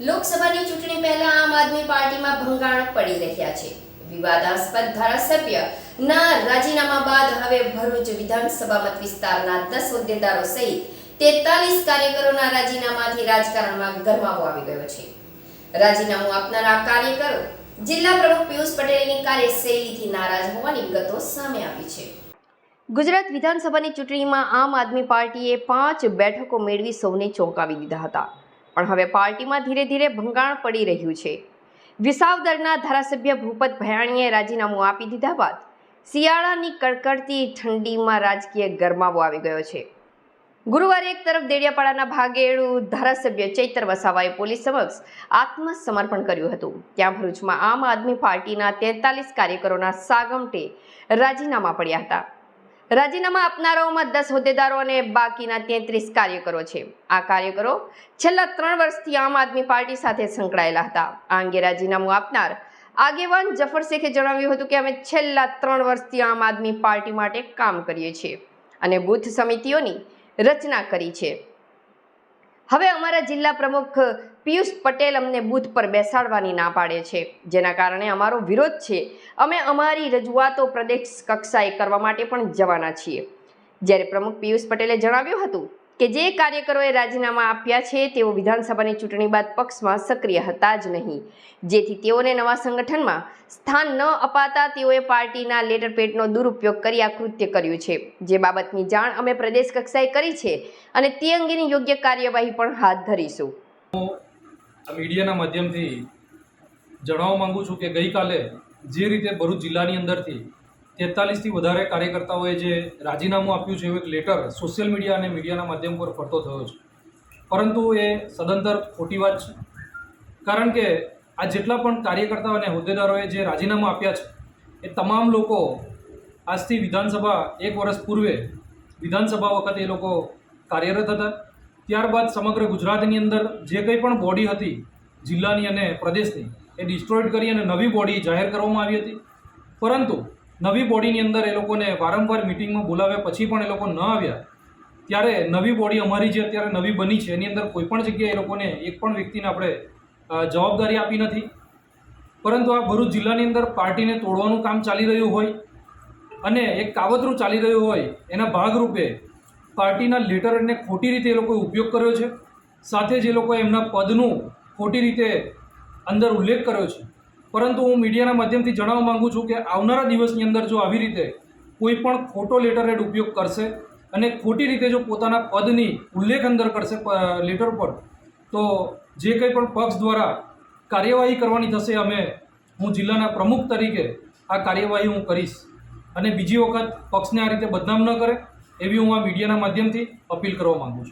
લોકસભાની ચૂંટણી પહેલા આમ આદમી પાર્ટીમાં ભંગાણ પડી રહ્યા છે. વિવાદાસ્પદ ધારાસભ્ય ના રાજીનામા બાદ હવે ભરૂચ વિધાનસભા મત વિસ્તારના દસ હોદ્દેદારો સહિત તેતાલીસ કાર્યકરોના રાજીનામાથી રાજકારણમાં ગરમાવો આવી ગયો છે. રાજીનામું આપનારા કાર્યકરો જિલ્લા પ્રમુખ પિયુષ પટેલની કાર્યશૈલીથી નારાજ હોવાની વિગતો સામે આવી છે. ગુજરાત વિધાનસભાની ચૂંટણીમાં આમ આદમી પાર્ટીએ પાંચ બેઠકો મેળવી સૌને ચોંકાવી દીધા હતા. પણ હવે પાર્ટીમાં ધીરે ધીરે ભંગાણ પડી રહ્યું છે. વિસાવદરના ધારાસભ્ય ભૂપત ભયાણીએ રાજીનામું આપી દીધા બાદ શિયાળાની કડકડતી ઠંડીમાં રાજકીય ગરમાવો આવી ગયો છે. ગુરુવારે એક તરફ દેડિયાપાડાના ભાગેડુ ધારાસભ્ય ચૈતર વસાવાએ પોલીસ સમક્ષ આત્મસમર્પણ કર્યું હતું. ત્યાં ભરૂચમાં આમ આદમી પાર્ટીના તેતાલીસ કાર્યકરોના સાગમટે રાજીનામા પડ્યા હતા. રાજીનામા આપનારાઓમાં દસ હોદ્દેદારો અને બાકીના તેત્રીસ કાર્યકરો છે. આ કાર્યકરો છેલ્લા ત્રણ વર્ષથી આમ આદમી પાર્ટી સાથે સંકળાયેલા હતા. આ અંગે રાજીનામું આપનાર આગેવાન જફર શેખે જણાવ્યું હતું કે અમે છેલ્લા ત્રણ વર્ષથી આમ આદમી પાર્ટી માટે કામ કરીએ છીએ અને બૂથ સમિતિઓની રચના કરી છે. હવે અમારા જિલ્લા પ્રમુખ પિયુષ પટેલ અમને બૂથ પર બેસાડવાની ના પાડે છે, જેના કારણે અમારો વિરોધ છે. અમે અમારી રજૂઆતો પ્રદેશ કક્ષાએ કરવા માટે પણ જવાના છીએ. જ્યારે પ્રમુખ પિયુષ પટેલે જણાવ્યું હતું કે જે કાર્યકરોએ રાજીનામા આપ્યા છે, તેઓ વિધાનસભાની ચૂંટણી બાદ પક્ષમાં સક્રિય હતા જ નહીં. જેથી તેઓને નવા સંગઠનમાં સ્થાન ન અપાતા તેઓએ પાર્ટીના લેટર પેડનો દુરુપયોગ કરી આ કૃત્ય કર્યું છે. જે બાબતની જાણ અમે પ્રદેશ કક્ષાએ કરી છે અને તે અંગેની યોગ્ય કાર્યવાહી પણ હાથ ધરીશું. મીડિયાના માધ્યમથી જણાવવા માંગુ છું કે ગઈકાલે જે રીતે ભરૂચ જિલ્લાની અંદરથી તેતાલીસથી વધારે કાર્યકર્તાઓએ જે રાજીનામું આપ્યું છે, એવું એક લેટર સોશિયલ મીડિયા અને મીડિયાના માધ્યમ પર ફરતો થયો છે. પરંતુ એ સદંતર ખોટી વાત છે. કારણ કે આ જેટલા પણ કાર્યકર્તાઓ અને હોદ્દેદારોએ જે રાજીનામું આપ્યા છે, એ તમામ લોકો આજથી વિધાનસભા એક વર્ષ પૂર્વે વિધાનસભા વખતે એ લોકો કાર્યરત હતા. ત્યારબાદ સમગ્ર ગુજરાતની અંદર જે કંઈ પણ બોડી હતી, જિલ્લાની અને પ્રદેશની, એ ડિસ્ટ્રોઈડ કરી અને નવી બોડી જાહેર કરવામાં આવી હતી. પરંતુ નવી બોડીની અંદર એ લોકોને વારંવાર મિટિંગમાં બોલાવ્યા પછી પણ એ લોકો ન આવ્યા. ત્યારે નવી બોડી અમારી જે અત્યારે નવી બની છે, એની અંદર કોઈ પણ જગ્યાએ એ લોકોને એક પણ વ્યક્તિને આપણે જવાબદારી આપી નથી. પરંતુ આ ભરૂચ જિલ્લાની અંદર પાર્ટીને તોડવાનું કામ ચાલી રહ્યું હોય અને એક કાવતરું ચાલી રહ્યું હોય, એના ભાગરૂપે પાર્ટીના લેટરને ખોટી રીતે એ લોકોએ ઉપયોગ કર્યો છે. સાથે જ એ લોકોએ એમના પદનું ખોટી રીતે અંદર ઉલ્લેખ કર્યો છે. પરંતુ હું મીડિયાના માધ્યમથી જણાવવા માગું છું કે આવનારા દિવસની અંદર જો આવી રીતે કોઈ પણ ખોટો લેટર હેડ ઉપયોગ કરશે અને ખોટી રીતે જો પોતાના પદની ઉલ્લેખ અંદર કરશે લેટર પર, તો જે કંઈ પણ પક્ષ દ્વારા કાર્યવાહી કરવાની થશે, અમે હું જિલ્લાના પ્રમુખ તરીકે આ કાર્યવાહી હું કરીશ અને બીજી વખત પક્ષને આ રીતે બદનામ ન કરે, એવી હું આ મીડિયાના માધ્યમથી અપીલ કરવા માંગુ છું.